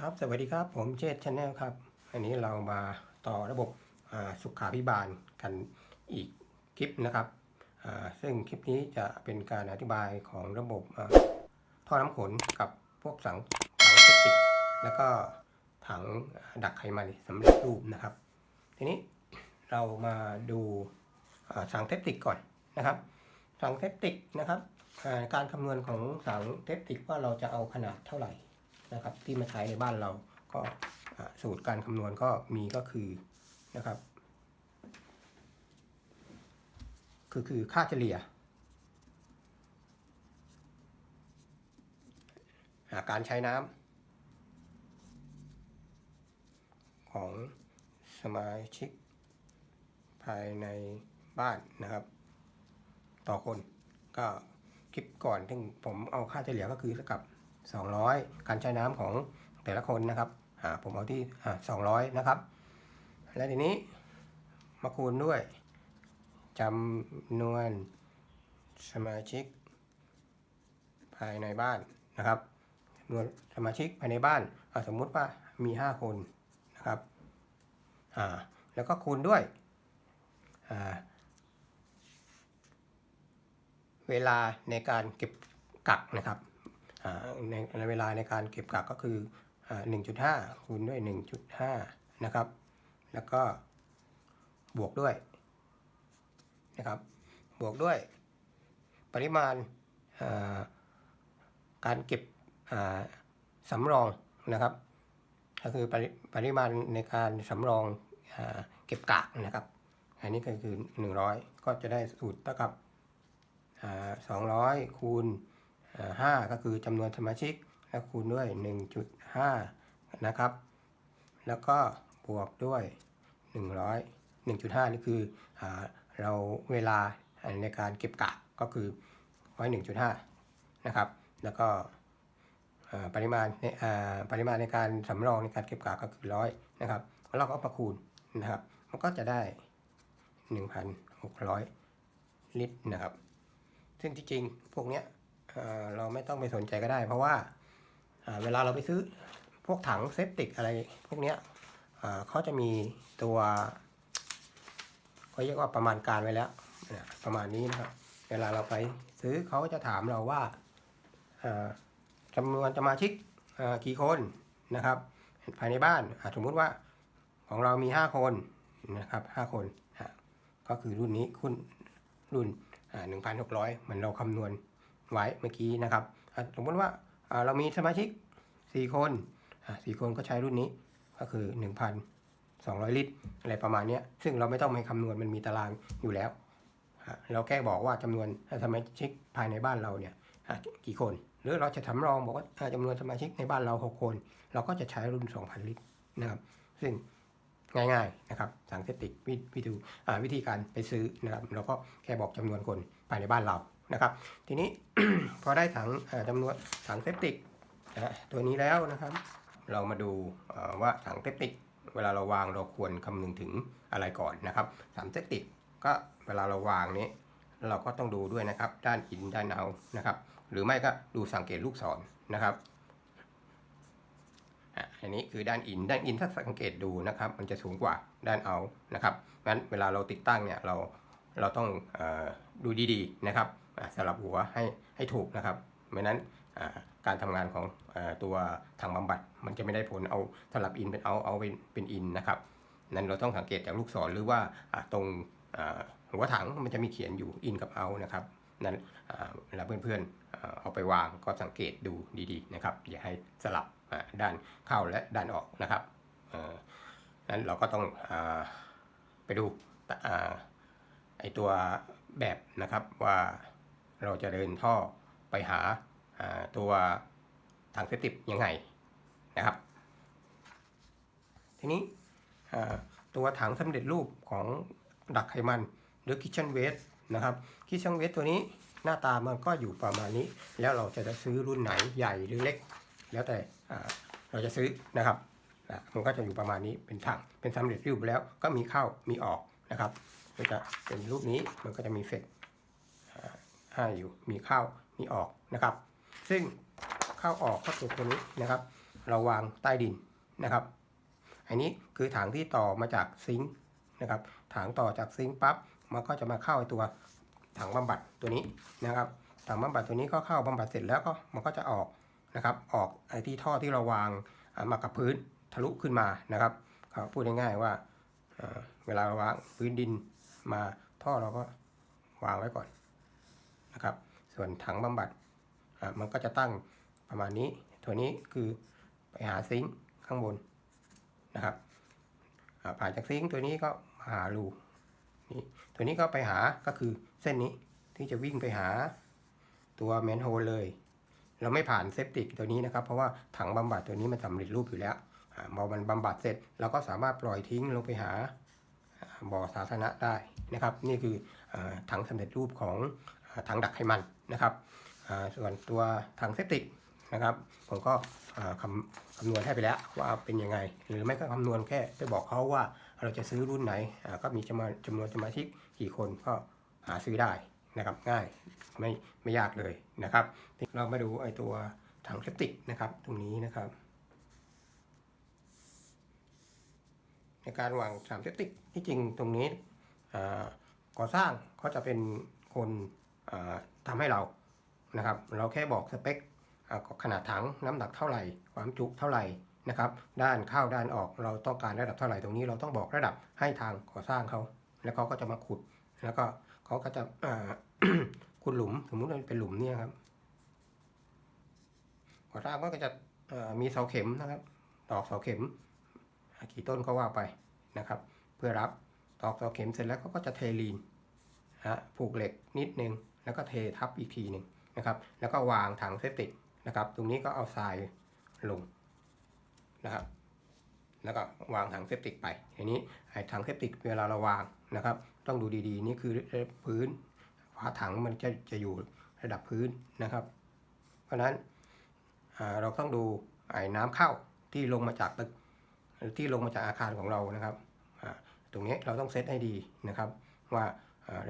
ครับสวัสดีครับผมเจษชาแนลครับ อันนี้เรามาต่อระบบสุขาพิบาลกันอีกคลิปนะครับ ซึ่งคลิปนี้จะเป็นการอธิบายของระบบท่อน้ำขนกับพวกสังถังเซติกแล้วก็ถังดักไขมันสำเร็จรูปนะครับ ทีนี้เรามาดูอ่าถังเซปติกก่อนนะครับถังเซปติกนะครับการคำนวณของถังเซปติกว่าเราจะเอาขนาดเท่าไหร่ นะครับ ที่มาใช้ในบ้านเราก็สูตรการคำนวณก็มีก็คือนะครับ คือคือค่าเฉลี่ยาการใช้น้ำของสมาชิก ภายในบ้านนะครับ ต่อคนก็คลิปก่อนที่ผมเอาค่าเฉลี่ยก็คือเท่ากับ 200 การใช้น้ำของแต่ละคนนะครับผมเอาที่อ่า200 นะครับ และทีนี้มาคูณด้วยจำนวนสมาชิก ภายในบ้านนะครับจำนวนสมาชิกภายในบ้านสมมุติว่ามี 5 คนนะครับแล้วก็คูณด้วยเวลาในการเก็บกักนะครับ ในในเวลาในการเก็บกักก็คืออ่า1.5 คูณด้วย 1.5 นะครับ แล้วก็บวกด้วยนะครับ บวกด้วย ปริมาณการเก็บสำรองนะครับ ก็คือปริปริมาณในการสำรองอเก็บกากนะครับ อันนี้ก็คือ 100 ก็จะได้สูตรเท่ากับอ่า200 คูณาก็คือจำนวนสมาชิก แล้วคูณด้วย 1.5 นะครับ แล้วก็บวกด้วย 100 1.5 นี่คืออเราเวลาในการเก็บกะก็คือไว้1.5 นะครับ แล้วก็ปริมาณในปริมาณในการสำรองในการเก็บกะก็คือร้อยนะครับแล้วเราก็ประคูณนะครับ มันก็จะได้ 1,600 ลิตรนะครับ ซึ่งที่จริงพวกเนี้ย เราไม่ต้องไปสนใจก็ได้ เพราะว่าเวลาเราไปซื้อพวกถังเซปติกอะไรพวกเนี้ยเขาจะมีตัวเขาเรียกว่าประมาณการไว้แล้วประมาณนี้นะครับ เวลาเราไปซื้อเขาจะถามเราว่าจำนวนสมาชิกกี่คนนะครับ ภายในบ้านสมมุติว่าของเรามี 5 คนนะครับ5คนก็คือรุ่นนี้คุณรุ่นอ่า1,600 เหมือนเราคำนวณ ไว้เมื่อกี้นะครับสมมติว่าเรามีสมาชิก 4 คนอะ4คนก็ใช้รุ่นนี้ก็คือ 1,200 ลิตร อะไรประมาณนี้ซึ่งเราไม่ต้องไปคำนวณมันมีตารางอยู่แล้ว เราแค่บอกว่าจำนวนสมาชิกภายในบ้านเราเนี่ยกี่คน หรือเราจะทำรองบอกว่าจำนวนสมาชิกในบ้านเรา 6 คน เราก็จะใช้รุ่น 2,000 ลิตรนะครับ ซึ่งง่ายๆนะครับสังเซติกวิธีวิธีการไปซื้อนะครับเราก็แค่บอกจำนวนคนภายในบ้านเรา นะครับ ทีนี้พอได้ถังจำนวนถังเซปติกนะตัวนี้แล้วนะครับ เรามาดูว่าถังเซปติก เวลาเราวางเราควรคำนึงถึงอะไรก่อนนะครับถังเซปติกก็เวลาเราวางนี้ เราก็ต้องดูด้วยนะครับ ด้านอินด้านเอานะครับ หรือไม่ก็ดูสังเกตลูกศรนะครับอันนี้คือด้านอิน ด้านอินถ้าสังเกตดูนะครับ มันจะสูงกว่าด้านเอานะครับงั้นเวลาเราติดตั้งเนี่ยเราเราต้องอดูดีๆนะครับ สลับหัวให้ให้ถูกนะครับไม่นั้นการทำงานของอตัวถังบำบัดมันจะไม่ได้ผลเอาสลับอินเป็นเอาเอาเป็นเป็นอินนะครับนั้นเราต้องสังเกตจากลูกศรหรือว่าตรงหัวถังมันจะมีเขียนอยู่อินกับเอานะครับนั้นเวลาเพื่อนๆเอาไปวางก็สังเกตดูดีๆนะครับอย่าให้สลับด้านเข้าและด้านออกนะครับนั้นเราก็ต้องอไปดูไอตัวแบบนะครับว่า เราจะเดินท่อไปหาตัวถังเซติกยังไงนะครับ ทีนี้ตัวถังสำเร็จรูปของดักไขมันหรือ Kitchen Waste นะครับ Kitchen Waste ตัวนี้หน้าตามันก็อยู่ประมาณนี้ แล้วเราจะซื้อรุ่นไหนใหญ่หรือเล็ก แล้วแต่เราจะซื้อนะครับมันก็จะอยู่ประมาณนี้เป็นถังเป็นสำเร็จรูปแล้วก็มีเข้ามีออกนะครับก็จะเป็นรูปนี้มันก็จะมีเฟก อยู่มีเข้ามีออกนะครับ ซึ่งเข้าออกก็ตัวตัวนี้นะครับ เราวางใต้ดินนะครับ อันนี้คือถังที่ต่อมาจากซิงค์นะครับถังต่อจากซิงค์ปั๊บมันก็จะมาเข้าไอตัวถังบำบัดตัวนี้นะครับถังบำบัดตัวนี้ก็เข้าบำบัดเสร็จแล้วก็มันก็จะออกนะครับออกไอ้ที่ท่อที่เราวางมากับพื้นทะลุขึ้นมานะครับก็พูดง่ายๆว่าเวลาเราวางพื้นดินมาท่อเราก็วางไว้ก่อน นะครับ ส่วนถังบำบัดอะมันก็จะตั้งประมาณนี้ ตัวนี้คือไปหาซิงค์ข้างบนนะครับผ่านจากซิงค์ตัวนี้ก็มาหารูนี่ตัวนี้ก็ไปหาก็คือเส้นนี้ที่จะวิ่งไปหาตัวแมนโฮลเลย เราไม่ผ่านเซปติกตัวนี้นะครับ เพราะว่าถังบำบัดตัวนี้มันสำเร็จรูปอยู่แล้วอ่าพอมันบำบัดเสร็จเราก็สามารถปล่อยทิ้งลงไปหาบ่อสาธารณะได้นะครับ นี่คืออถังสำเร็จรูปของ ถังดักไขมันนะครับส่วนตัวถังเซปติกนะครับผมก็คำคำนวณให้ไปแล้วว่าเป็นยังไง หรือไม่ก็คำนวณแค่ไปบอกเขาว่าเราจะซื้อรุ่นไหนก็มีจำนวนจำนวนสมาชิกกี่คนก็หาซื้อได้นะครับง่ายไม่ไม่ยากเลยนะครับเรามาดูไอตัวถังเซปติกนะครับตรงนี้นะครับ ในการวางถังเซปติกที่จริงตรงนี้ก่อสร้างเขาจะเป็นคน อ่าทำให้เรานะครับ เราแค่บอกสเปคขนาดถังน้ำหนักเท่าไหร่ ความจุเท่าไหร่นะครับ ด้านเข้าด้านออกเราต้องการระดับเท่าไหร่ตรงนี้เราต้องบอกระดับให้ทางก่อสร้างเขา แล้วเขาก็จะมาขุด แล้วก็เขาก็จะขุดหลุมสมมุติว่าเป็นหลุมเนี่ยครับก่อสร้างก็จะมีเสาเข็มนะครับ ตอกเสาเข็มกี่ต้นก็ว่าไปนะครับ เพื่อรับตอกเสาเข็มเสร็จแล้วเขาก็จะเทลีนฮะผูกเหล็กนิดนึง แล้วก็เททับอีกทีหนึ่งนะครับ แล้วก็วางถังเซปติกนะครับ ตรงนี้ก็เอาทรายลงนะครับ แล้วก็วางถังเซปติกไปทีนี้ไอ้ถังเซปติกเวลาเราวางนะครับ ต้องดูดีๆ นี่คือพื้นฝาถังมันจะจะอยู่ระดับพื้นนะครับ เพราะฉะนั้นเราต้องดูไอ้น้ำเข้าที่ลงมาจากตึกที่ลงมาจากอาคารของเรานะครับตรงนี้เราต้องเซตให้ดีนะครับ ว่า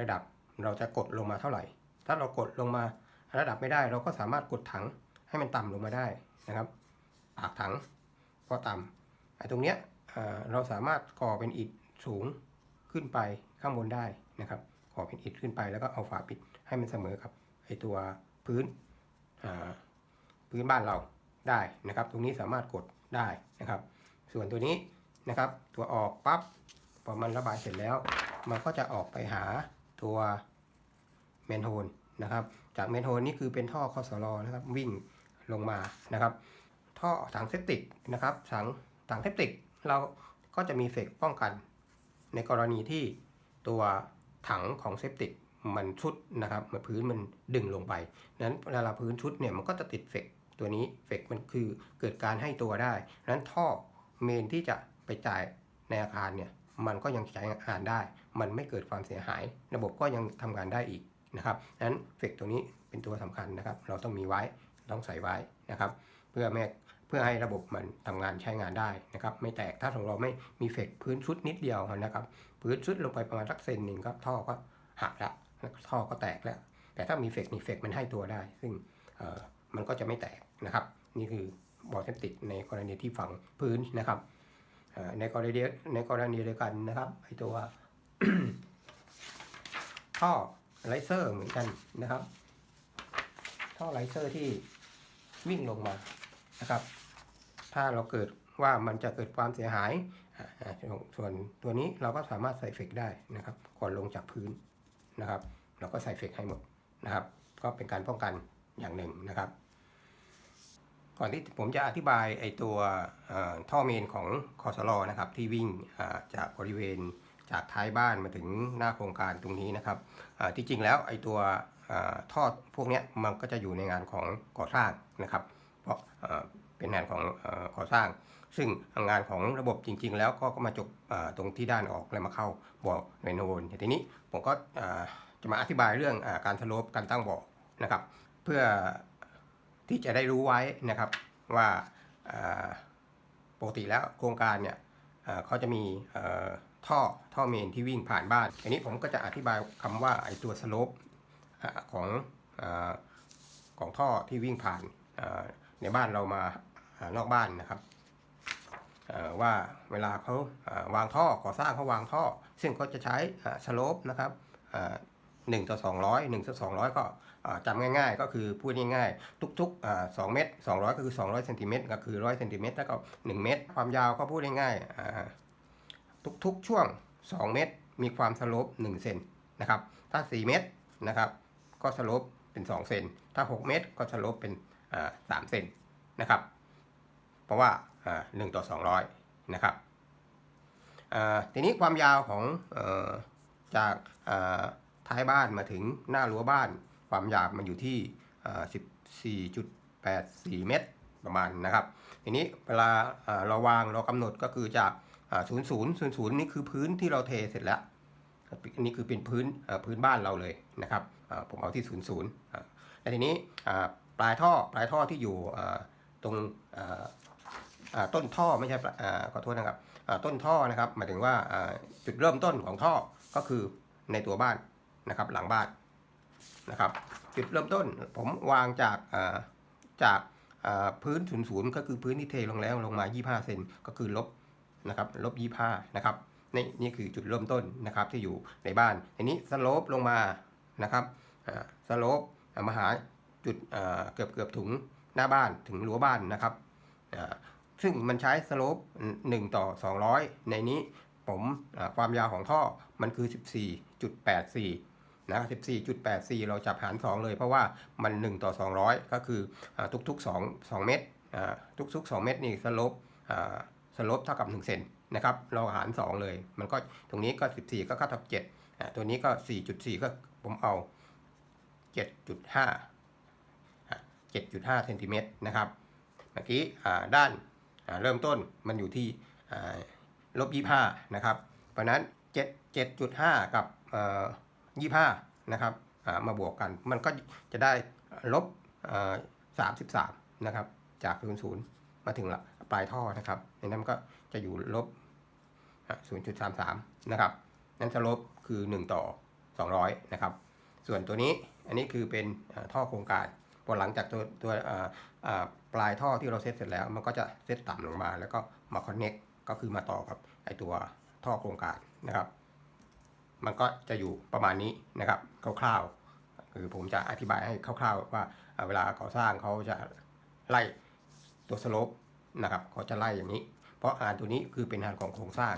ระดับเราจะกดลงมาเท่าไหร่ ถ้าเรากดลงมาระดับไม่ได้ เราก็สามารถกดถังให้มันต่ำลงมาได้นะครับ ปากถังก็ต่ำไอ้ตรงเนี้ยเราสามารถก่อเป็นอิฐสูงขึ้นไปข้างบนได้นะครับก่อเป็นอิฐขึ้นไปแล้วก็เอาฝาปิดให้มันเสมอกับไอ้ตัวพื้นพื้นบ้านเราได้นะครับ ตรงนี้สามารถกดได้นะครับ ส่วนตัวนี้นะครับ ตัวออกปั๊บพอมันระบายเสร็จแล้ว มันก็จะออกไปหาตัว เมนโฮลนะครับจากเมนโฮลนี่คือเป็นท่อคอสลอนะครับวิ่งลงมานะครับ ท่อถังเซปติกนะครับถังถังเซปติกเราก็จะมีเฟกป้องกัน ในกรณีที่ตัวถังของเซปติกมันชุดนะครับมันพื้นมันดึงลงไปนั้นเวลาพื้นชุดเนี่ยมันก็จะติดเฟกตัวนี้เฟกมันคือเกิดการให้ตัวได้นั้นท่อเมนที่จะไปจ่ายในอาคารเนี่ยมันก็ยังใช้งานได้ มันไม่เกิดความเสียหาย ระบบก็ยังทำงานได้อีก นะครับนั้นเฟกตัวนี้เป็นตัวสำคัญนะครับ เราต้องมีไว้ต้องใส่ไว้นะครับ เพื่อแม่เพื่อให้ระบบมันทำงานใช้งานได้นะครับ ไม่แตกถ้าของเราไม่มีเฟกพื้นชุดนิดเดียวนะครับ พื้นชุดลงไปประมาณสักเซนหนึ่งก็ท่อก็หักละท่อก็แตกแล้ว แต่ถ้ามีเฟกนี่เฟกมันให้ตัวได้ ซึ่งมันก็จะไม่แตกนะครับ นี่คือบอเซปติกในกรณีที่ฝังพื้นนะครับในกรณีในกรณีเดียวกันนะครับไอตัวท่อ ไลเซอร์เหมือนกันนะครับ ท่อไลเซอร์ที่วิ่งลงมานะครับ ถ้าเราเกิดว่ามันจะเกิดความเสียหาย ส่วนตัวนี้เราก็สามารถใส่เฟกได้นะครับก่อนลงจากพื้นนะครับ เราก็ใส่เฟกให้หมดนะครับ ก็เป็นการป้องกันอย่างหนึ่งนะครับ ก่อนที่ผมจะอธิบายไอตัวท่อเมนของคอสลอนะครับ ที่วิ่งจากบริเวณ จากท้ายบ้านมาถึงหน้าโครงการตรงนี้นะครับที่จริงแล้วไอ้ตัวท่อพวกนี้มันก็จะอยู่ในงานของก่อสร้างนะครับ เพราะเป็นงานของก่อสร้าง ซึ่งงานของระบบจริง ๆ แล้วก็มาจบตรงที่ด้านออกแล้วมาเข้าบ่อเรโนนทีนี้ผมก็จะมาอธิบายเรื่องอการสโลปการตั้งบ่อนะครับ เพื่อที่จะได้รู้ไว้นะครับว่าปกติแล้วโครงการเนี่ยเขาจะมี ท่อท่อเมนที่วิ่งผ่านบ้าน อันนี้ผมก็จะอธิบายคำว่าไอตัวสโลปของอของท่อที่วิ่งผ่านในบ้านเรามาอนอกบ้านนะครับว่าเวลาเขาวางท่อก่อสร้างเขาวางท่อ ซึ่งเขาจะใช้สโลปนะครับหนึ่งต่อสองร้อยหนึ่งต่อสองร้อยก็จำง่ายๆ ก็คือพูดง่ายๆ ทุกๆสองเมตรสองร้อยก็คือสองร้อยเซนติเมตรก็คือร้อยเซนติเมตรแล้วก็หนึ่งเมตร ความยาวก็พูดง่ายๆ ทุกๆช่วงสองเมตร มีความสโลปหนึ่งเซนนะครับ ถ้าสี่เมตรนะครับ ก็สโลปเป็นสองเซน ถ้าหกเมตร ก็สโลปเป็นสามเซนนะครับ เพราะว่าหนึ่งต่อสองร้อยนะครับทีนี้ความยาวของอจากท้ายบ้านมาถึงหน้ารั้วบ้าน ความยาวมันอยู่ที่อ่า14.84 เมตรประมาณนะครับ ทีนี้เวลาเราวางเรากำหนดก็คือจาก อ่า00 00นี่คือพื้นที่เราเทเสร็จแล้วอันนี้คือเป็นพื้นพื้นบ้านเราเลยนะครับผมเอาที่00อ่าแล้วทีนี้ปลายท่อปลายท่อที่อยู่ตรงต้นท่อไม่ใช่ขอโทษนะครับต้นท่อนะครับหมายถึงว่าจุดเริ่มต้นของท่อก็คือในตัวบ้านนะครับหลังบ้านนะครับจุดเริ่มต้นผมวางจากจากพื้น00ก็คือพื้นที่เทลงแล้วลงมา 25 เซนก็คือลบ นะครับลบ25นะครับนี่นี่คือจุดเริ่มต้นนะครับที่อยู่ในบ้านทีนี้สโลปลงมานะครับสโลปมาหาจุดอ่าเกือบเกือบถึงหน้าบ้านถึงรั้วบ้านนะครับอ่าซึ่งมันใช้สโลป1 ต่อ 200 ในนี้ผมความยาวของท่อมันคือ 14.84 นะ 14.84 เราจับหาร 2 เลยเพราะว่ามัน 1 ต่อ 200 ก็คืออทุกๆ 2 2 เมตรอ่าทุกๆ 2 เมตรนี่สโลป อ่าสลปเท่ากับ1เซนนะครับเราหาร 2 เลย มันก็ตรงนี้ก็ 14 ก็เข้าทับ7อ่าตัวนี้ก็ 4.4 ก็ผมเอา 7.5 7.5เซนติเมตรนะครับ เมื่อกี้ด้านเริ่มต้นมันอยู่ที่ลบ25นะครับ เพราะนั้น 7 7.5 กับเอ่อ25นะครับมาบวกกัน มันก็จะได้ลบอ่า33นะครับจาก00 มาถึงละปลายท่อนะครับในนั้นก็จะอยู่ลบ 0.33 นะครับ นั้นสโลปคือ 1 ต่อ 200 นะครับ ส่วนตัวนี้อันนี้คือเป็นท่อโครงการพอหลังจากตัวตัวปลายท่อที่เราเซตเสร็จแล้ว มันก็จะเซตต่ำลงมา แล้วก็มาคอนเน็กก็คือมาต่อกับไอตัวท่อโครงการนะครับ มันก็จะอยู่ประมาณนี้นะครับคร่าวๆคือผมจะอธิบายให้คร่าวๆว่าอ่าเวลาก่อสร้างเขาจะไล่ ตัวสโลปนะครับเขาจะไล่อย่างนี้ เพราะงานตัวนี้คือเป็นงานของโครงสร้าง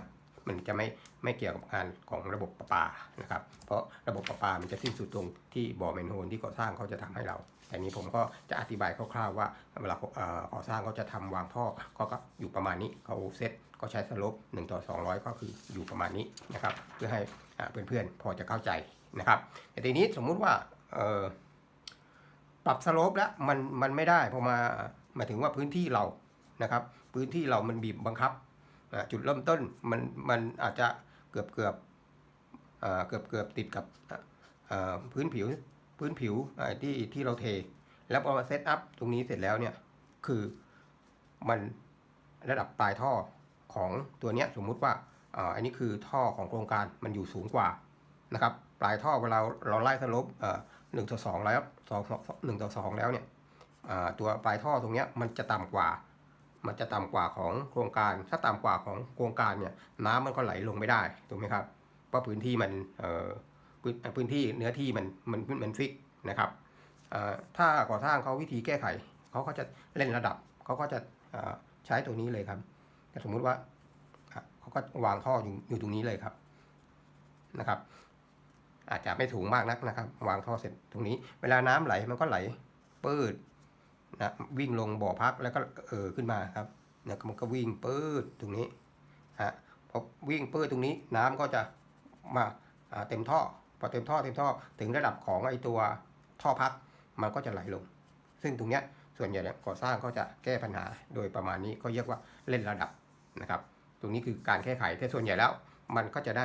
มันจะไม่ไม่เกี่ยวกับงานของระบบประปานะครับ เพราะระบบประปามันจะสิ้นสุดตรงที่บ่อเมนโฮลที่ก่อสร้างเขาจะทำให้เรา แต่นี้ผมก็จะอธิบายคร่าวๆว่าเวลาเอ่อก่อสร้างเขาจะทำวางท่อก็ก็อยู่ประมาณนี้เขาเซตก็ใช้สโลป1ต่อ200 ก็คืออยู่ประมาณนี้นะครับ เพื่อให้เพื่อนๆพอจะเข้าใจนะครับ แต่ทีนี้สมมุติว่าเอ่อปรับสโลปแล้วมันมันไม่ได้พอมา หมายถึงว่าพื้นที่เรานะครับ พื้นที่เรามันบีบบังคับ จุดเริ่มต้นมันมันอาจจะเกือบเกือบเกือบเกือบติดกับพื้นผิวพื้นผิวที่ที่เราเท แล้วพอมาเซตอัพตรงนี้เสร็จแล้วเนี่ยคือมันระดับปลายท่อของตัวเนี้ยสมมุติว่าอันนี้คือท่อของโครงการมันอยู่สูงกว่านะครับปลายท่อเวลาเราไล่สลบหนึ่งต่อสองแล้วสองหนึ่งต่อสองแล้วเนี่ย ตัวปลายท่อตรงนี้มันจะต่ำกว่า มันจะต่ำกว่าของโครงการ ถ้าต่ำกว่าของโครงการเนี่ยน้ำมันก็ไหลลงไม่ได้ถูกไหมครับเพราะพื้นที่มันพื้นพื้นที่เนื้อที่มันมันมันฟิกนะครับถ้าก่อสร้างเขาวิธีแก้ไขเขาก็จะเล่นระดับเขาก็จะใช้ตัวนี้เลยครับแต่สมมุติว่าเขาก็วางท่ออยู่อยู่ตรงนี้เลยครับนะครับ อาจจะไม่สูงมากนักนะครับ วางท่อเสร็จตรงนี้ เวลาน้ำไหลมันก็ไหลปืด นะวิ่งลงบ่อพักแล้วก็เออขึ้นมาครับเนี่ยมันก็วิ่งปืดตรงนี้ฮะพอวิ่งปืดตรงนี้น้ำก็จะมาเต็มท่อพอเต็มท่อเต็มท่อถึงระดับของไอตัวท่อพักมันก็จะไหลลง ซึ่งตรงเนี้ยส่วนใหญ่เนี่ยก่อสร้างก็จะแก้ปัญหาโดยประมาณนี้ก็เรียกว่าเล่นระดับนะครับ ตรงนี้คือการแก้ไขแต่ส่วนใหญ่แล้ว มันก็จะได้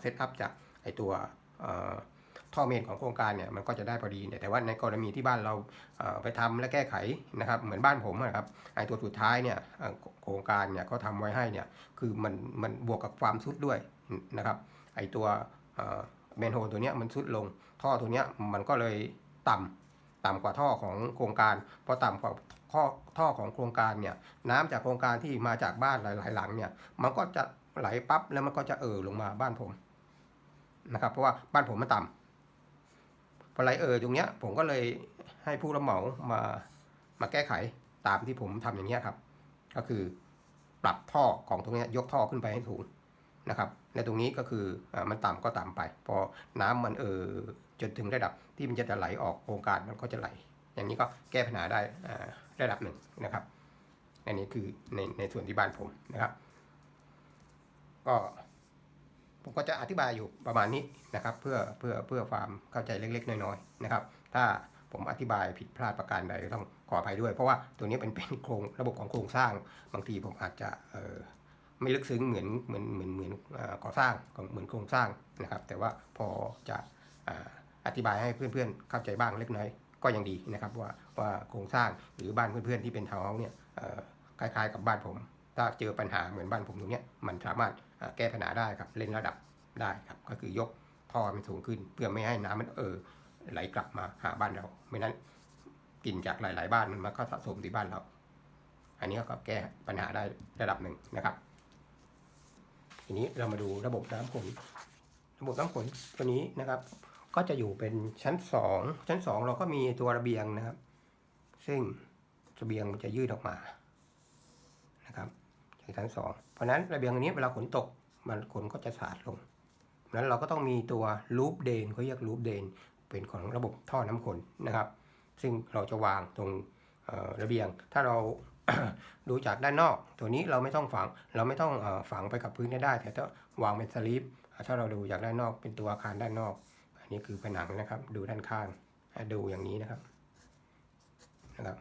เซตอัพจากไอตัวอ ท่อเมนของโครงการเนี่ยมันก็จะได้พอดีเนี่ยแต่ว่าในกรณีที่บ้านเราไปทำและแก้ไขนะครับ เหมือนบ้านผมนะครับไอตัวสุดท้ายเนี่ยโครงการเนี่ยเขาทำไว้ให้เนี่ยคือมันมันบวกกับความซุดด้วยนะครับไอตัวเมนโฮตัวเนี้ยมันซุดลง ท่อตัวเนี้ยมันก็เลยต่ำต่ำกว่าท่อของโครงการพอต่ำกว่าท่อท่อของโครงการเนี่ยน้ำจากโครงการที่มาจากบ้านหลาย ๆ หลังเนี่ยมันก็จะไหลปั๊บแล้วมันก็จะเอ่อลงมาบ้านผมนะครับเพราะว่าบ้านผมมันต่ำ พอไหลเออตรงเนี้ยผมก็เลยให้ผู้รับเหมามามาแก้ไขตามที่ผมทำอย่างเงี้ยครับ ก็คือปรับท่อของตรงเนี้ยยกท่อขึ้นไปให้สูงนะครับในตรงนี้ก็คืออามันต่ำก็ต่ำไป พอน้ำมันเออจนถึงระดับที่มันจะไหลออกโครงการมันก็จะไหล อย่างนี้ก็แก้ปัญหาได้อ่าระดับหนึ่งนะครับอันนี้คือในในส่วนที่บ้านผมนะครับ ก็ ผมก็จะอธิบายอยู่ประมาณนี้นะครับ เพื่อเพื่อเพื่อความเข้าใจเล็กๆ น้อยๆนะครับ ถ้าผมอธิบายผิดพลาดประการใดต้องขออภัยด้วย เพราะว่าตัวนี้เป็นเป็นโครงระบบของโครงสร้างบางทีผมอาจจะเไม่ลึกซึ้งเหมือนเหมือนเหมือนเหมือนก่อสร้างเหมือนโครงสร้างนะครับ แต่ว่าพอจะอธิบายให้เพื่อนๆ เข้าใจบ้างเล็กน้อยก็ยังดีนะครับว่าว่าโครงสร้างหรือบ้านเพื่อนๆที่เป็นทาวน์เฮาส์เนี่ยคล้ายๆกับบ้านผม ถ้าเจอปัญหาเหมือนบ้านผมตรงนี้มันสามารถแก้ปัญหาได้ครับ เล่นระดับได้ครับ ก็คือยกท่อมันสูงขึ้น เพื่อไม่ให้น้ำมันเออไหลกลับมาหาบ้านเรา ไม่นั้นกลิ่นจากหลาย ๆ บ้านมันก็สะสมที่บ้านเรา อันนี้ก็แก้ปัญหาได้ระดับหนึ่งนะครับ ทีนี้เรามาดูระบบน้ำฝนระบบน้ำฝนตัวนี้นะครับ ก็จะอยู่เป็นชั้นสองชั้นสองเราก็มีตัวระเบียงนะครับ ซึ่งระเบียงมันจะยืดออกมา จากชั้นสองเพราะนั้นระเบียงอันนี้เวลาฝนตกมันฝนก็จะสาดลงเพราะนั้นเราก็ต้องมีตัวลูปเดนเขาเรียกลูปเดนเป็นของระบบท่อน้ำฝนนะครับ ซึ่งเราจะวางตรงระเบียง ถ้าเราดูจากด้านนอก ตัวนี้เราไม่ต้องฝังเราไม่ต้องฝังไปกับพื้นได้ แต่ถ้าวางเป็นสลิปถ้าเราดูจากด้านนอกเป็นตัวอาคารด้านนอก อันนี้คือผนังนะครับ ดูด้านข้างดูอย่างนี้นะครับนะครับ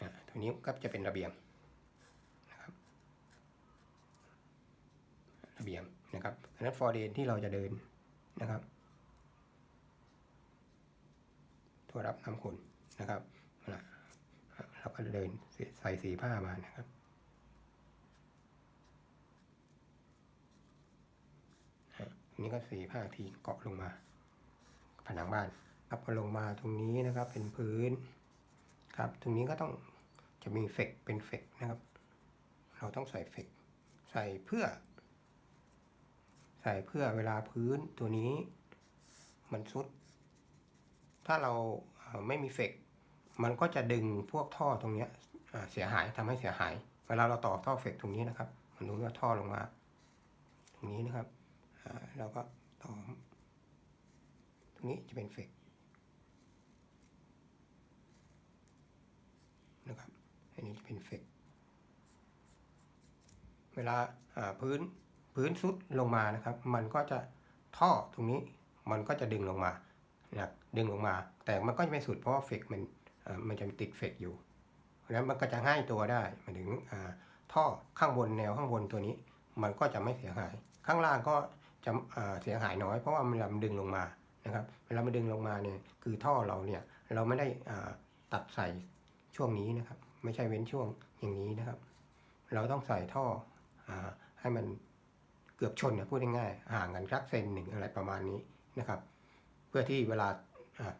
อะตัวนี้ก็จะเป็นระเบียงนะครับ ระเบียงนะครับอันนั้นฟอร์เดนที่เราจะเดินนะครับตัวรับน้ำขุนนะครับเอาล่ะเราก็เดินใส่สีผ้ามานะครับอันนี้ก็สีผ้าทีเกาะลงมา ผนังบ้านครับพอลงมาตรงนี้นะครับเป็นพื้นครับ ตรงนี้ก็ต้องจะมีเฟกเป็นเฟกนะครับ เราต้องใส่เฟกใส่เพื่อ ส่เพื่อเวลาพื้นตัวนี้มันซุด ถ้าเราไม่มีเฟก มันก็จะดึงพวกท่อตรงเนี้ยเสียหายทำให้เสียหาย เวลาเราต่อท่อเฟกตรงนี้นะครับ มันรู้ว่าท่อลงมา ตรงนี้นะครับเราก็ต่อ ตรงนี้จะเป็นเฟกนะครับ อันนี้จะเป็นเฟก เวลาพื้น พื้นซุดลงมานะครับ มันก็จะท่อตรงนี้มันก็จะดึงลงมานะดึงลงมา แต่มันก็จะไม่สุดเพราะว่าเฟกมันอ่ามันจะติดเฟกอยู่เพราะนั้นมันก็จะให้ตัวได้มาถึงท่อข้างบนแนวข้างบนตัวนี้ มันก็จะไม่เสียหาย ข้างล่างก็จะเสียหายน้อย เพราะว่ามันดึงลงมานะครับเวลามันดึงลงมาเนี่ยคือท่อเราเนี่ยเราไม่ได้ตัดใส่ช่วงนี้นะครับ ไม่ใช่เว้นช่วงอย่างนี้นะครับ เราต้องใส่ท่ออให้มัน เกือบชนนะพูดง่ายๆห่างกันสักเซนหนึ่งอะไรประมาณนี้นะครับ เพื่อที่เวลา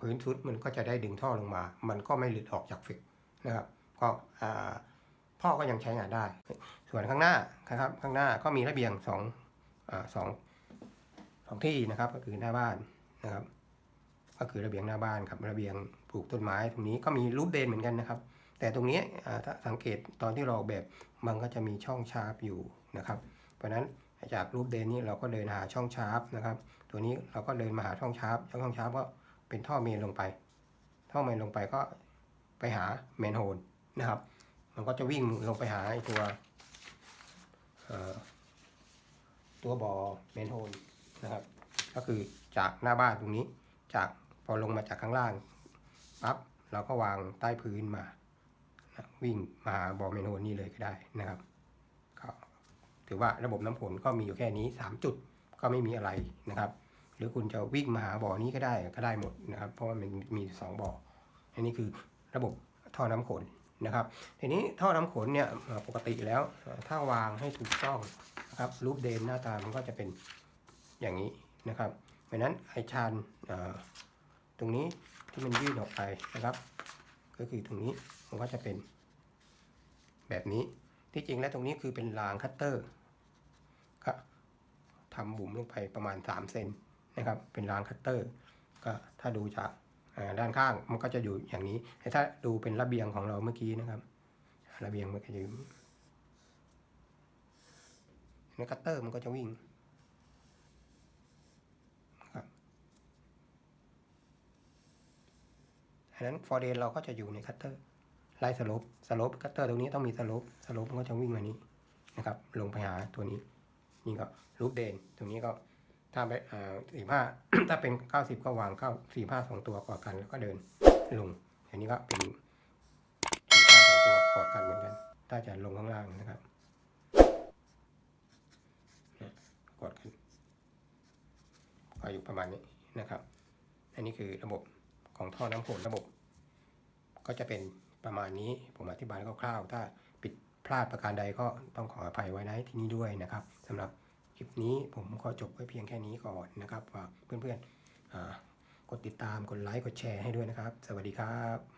พื้นทุดมันก็จะได้ดึงท่อลงมา มันก็ไม่หลุดออกจากฟิกนะครับก็อ่อก็ยังใช้งานได้ ส่วนข้างหน้านะครับข้างหน้าก็มีระเบียงสองอสองสองที่นะครับ ก็คือหน้าบ้านนะครับ ก็คือระเบียงหน้าบ้านครับระเบียงปลูกต้นไม้ตรงนี้ก็มีรูปเดนเหมือนกันนะครับ แต่ตรงนี้ถ้าสังเกตตอนที่เราออกแบบมันก็จะมีช่องชาร์ปอยู่นะครับ เพราะฉะนั้น จากรูปเดนนี้เราก็เดินหาช่องชาร์ปนะครับ ตัวนี้เราก็เดินมาหาช่องชาร์ปช่องชาร์ปก็เป็นท่อเมนลงไป ท่อเมนลงไปก็ไปหาเมนโฮลนะครับ มันก็จะวิ่งลงไปหาตัวตัวบ่อเมนโฮลนะครับ ก็คือจากหน้าบ้านตรงนี้ จากพอลงมาจากข้างล่างปั๊บเราก็วางใต้พื้นมานะวิ่งมาหาบอเมนโฮนี่เลยก็ได้นะครับ ถือว่าระบบน้ำฝนก็มีอยู่แค่นี้ 3 จุดก็ไม่มีอะไรนะครับ หรือคุณจะวิ่งมาหาบ่อนี้ก็ได้ก็ได้หมดนะครับ เพราะว่ามันมี 2 บ่ออันนี้คือระบบท่อน้ำขนนะครับ ทีนี้ท่อน้ำขนเนี่ยปกติแล้วถ้าวางให้ถูกต้องนะครับรูปเดนหน้าตามันก็จะเป็นอย่างนี้นะครับเพราะนั้นไอชานตรงนี้ที่มันยื่นออกไปนะครับ ก็คือตรงนี้มันก็จะเป็นแบบนี้ ที่จริงแล้วตรงนี้คือเป็นรางคัตเตอร์ก็ทำบุ๋มลงไปประมาณ 3 เซนนะครับ เป็นรางคัตเตอร์ ก็ถ้าดูจากด้านข้างมันก็จะอยู่อย่างนี้แต่ถ้าดูเป็นระเบียงของเราเมื่อกี้นะครับ ระเบียงมันก็จะอยู่ในคัตเตอร์มันก็จะวิ่งครับอันนั้นฟอร์เดนเราก็จะอยู่ในคัตเตอร์ ไล่สลปสลปคัตเตอร์ตรงนี้ต้องมีสลปสลปมันก็จะวิ่งมานี้นะครับ ลงไปหาตัวนี้ นี่ก็ลูปเดนตรงนี้ก็ถ้าไปสี่ห้าถ้าเป็นเก้าสิบก็วางเก้าสี่ห้าสองตัวกอดกันแล้วก็เดินลงอันนี้ก็เป็นสี่ห้าสองตัวกอดกันเหมือนกัน ถ้าจะลงข้างล่างนะครับกอดกันก็อยู่ประมาณนี้นะครับ อันนี้คือระบบของท่อน้ำฝนระบบ ก็จะเป็น ประมาณนี้ผมอธิบายคร่าวๆ ถ้าผิดพลาดประการใดก็ต้องขออภัยไว้ในที่นี้ด้วยนะครับสำหรับคลิปนี้ผมขอจบไว้เพียงแค่นี้ก่อนนะครับฝากเพื่อนๆกดติดตามกดไลค์กดแชร์ให้ด้วยนะครับ สวัสดีครับ